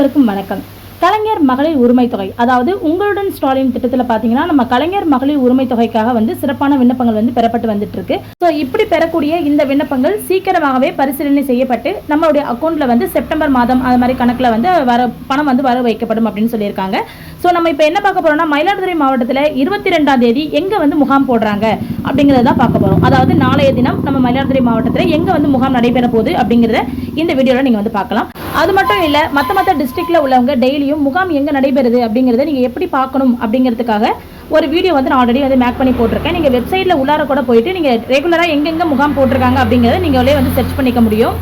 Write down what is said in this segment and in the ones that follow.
அனைவருக்கும் வணக்கம். கலைஞர் மகளிர் உரிமை தொகை அதாவது உங்களுடன் ஸ்டாலின் திட்டத்தில் பார்த்தீங்கன்னா நம்ம கலைஞர் மகளிர் உரிமை தொகைக்காக வந்து சிறப்பான விண்ணப்பங்கள் வந்து பெறப்பட்டு வந்துட்டு இருக்கு ஸோ இப்படி பெறக்கூடிய இந்த விண்ணப்பங்கள் சீக்கிரமாகவே பரிசீலனை செய்யப்பட்டு நம்மளுடைய அக்கௌண்ட்ல வந்து செப்டம்பர் மாதம் அது மாதிரி கணக்கில் வந்து வர பணம் வந்து வர வைக்கப்படும் அப்படின்னு சொல்லியிருக்காங்க. ஸோ நம்ம இப்போ என்ன பார்க்க போறோம்னா மயிலாடுதுறை மாவட்டத்தில் இருபத்தி ரெண்டாம் தேதி எங்கே வந்து முகாம் போடுறாங்க அப்படிங்கிறத தான் பார்க்க போகிறோம் அதாவது நாளைய தினம் நம்ம மயிலாடுதுறை மாவட்டத்தில் எங்கே வந்து முகாம் நடைபெற போகுது அப்படிங்கிறத இந்த வீடியோவில் நீங்கள் வந்து பார்க்கலாம். அது மட்டும் இல்லை மற்ற மற்ற டிஸ்ட்ரிக்டில் உள்ளவங்க டெய்லியும் முகாம் எங்கே நடைபெறுது அப்படிங்கிறத நீங்கள் எப்படி பார்க்கணும் அப்படிங்கிறதுக்காக ஒரு வீடியோ வந்து நான் ஆல்ரெடி வந்து மேக் பண்ணி போட்டிருக்கேன். நீங்கள் வெப்சைட்டில் உள்ளார கூட போயிட்டு நீங்கள் ரெகுலராக எங்கெங்கே முகாம் போட்டிருக்காங்க அப்படிங்கிறத நீங்களே வந்து சர்ச் பண்ணிக்க முடியும்.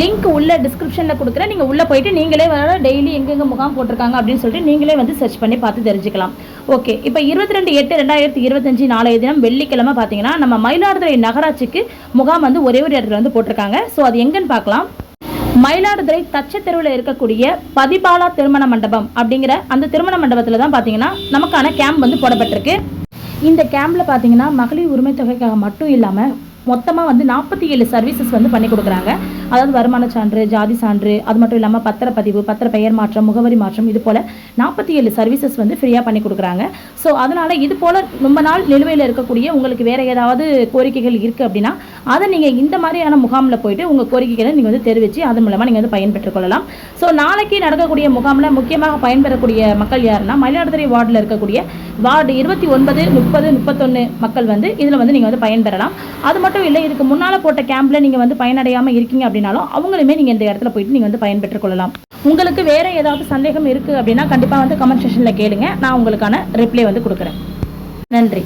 லிங்க் உள்ள டிஸ்கிரிப்ஷனில் கொடுக்குறேன். நீங்கள் உள்ளே போயிட்டு நீங்களே வர டெய்லி எங்கெங்கே முகாம் போட்டிருக்காங்க அப்படின்னு சொல்லிட்டு நீங்களே வந்து சர்ச் பண்ணி பார்த்து தெரிஞ்சுக்கலாம். ஓகே இப்போ இருபத்தி ரெண்டு எட்டு ரெண்டாயிரத்தி இருபத்தஞ்சு நாளைய தினம் வெள்ளிக்கிழமை பார்த்தீங்கன்னா நம்ம மயிலாடுதுறை நகராட்சிக்கு முகாம் வந்து ஒரே ஒரு இடத்துல வந்து போட்டிருக்காங்க. ஸோ அது எங்கன்னு பார்க்கலாம். மயிலாடுதுறை தச்ச தெருவில் இருக்கக்கூடிய பதிபாலா திருமண மண்டபம் அப்படிங்கிற அந்த திருமண மண்டபத்தில் தான் பார்த்தீங்கன்னா நமக்கான கேம்ப் வந்து போடப்பட்டிருக்கு. இந்த கேம்பில் பார்த்தீங்கன்னா மகளிர் உரிமை தொகைக்காக மட்டும் இல்லாமல் மொத்தமாக வந்து நாற்பத்தி ஏழு சர்வீசஸ் வந்து பண்ணி கொடுக்குறாங்க. அதாவது வருமான சான்று ஜாதி சான்று அது மட்டும் இல்லாமல் பத்திரப்பதிவு பத்திர பெயர் மாற்றம் முகவரி மாற்றம் இது போல் நாற்பத்தி ஏழு சர்வீசஸ் வந்து ஃப்ரீயாக பண்ணி கொடுக்குறாங்க. ஸோ அதனால் இது போல் ரொம்ப நாள் நிலுவையில் இருக்கக்கூடிய உங்களுக்கு வேறு ஏதாவது கோரிக்கைகள் இருக்குது அப்படின்னா அதை நீங்கள் இந்த மாதிரியான முகாமில் போயிட்டு உங்கள் கோரிக்கைகளை நீங்கள் வந்து தெரிவித்து அதன் மூலமாக நீங்கள் வந்து பயன்பெற்றுக் கொள்ளலாம். ஸோ நாளைக்கு நடக்கக்கூடிய முகாமில் முக்கியமாக பயன்பெறக்கூடிய மக்கள் யாருன்னா மயிலாடுதுறை வார்டில் இருக்கக்கூடிய வார்டு இருபத்தி ஒன்பது முப்பது முப்பத்தொன்று மக்கள் வந்து இதில் வந்து நீங்கள் வந்து பயன்பெறலாம். அது மட்டும் இல்லை இதுக்கு முன்னால் போட்ட கேம்பில் நீங்கள் வந்து பயனடையாமல் இருக்கீங்க அப்படின்னாலும் அவங்களுமே நீங்கள் இந்த இடத்துல போயிட்டு நீங்கள் வந்து பயன்பெற்றுக் கொள்ளலாம். உங்களுக்கு வேறு ஏதாவது சந்தேகம் இருக்குது அப்படின்னா கண்டிப்பாக வந்து கமெண்ட் செஷனில் கேளுங்க. நான் உங்களுக்கான ரிப்ளை வந்து கொடுக்குறேன். நன்றி.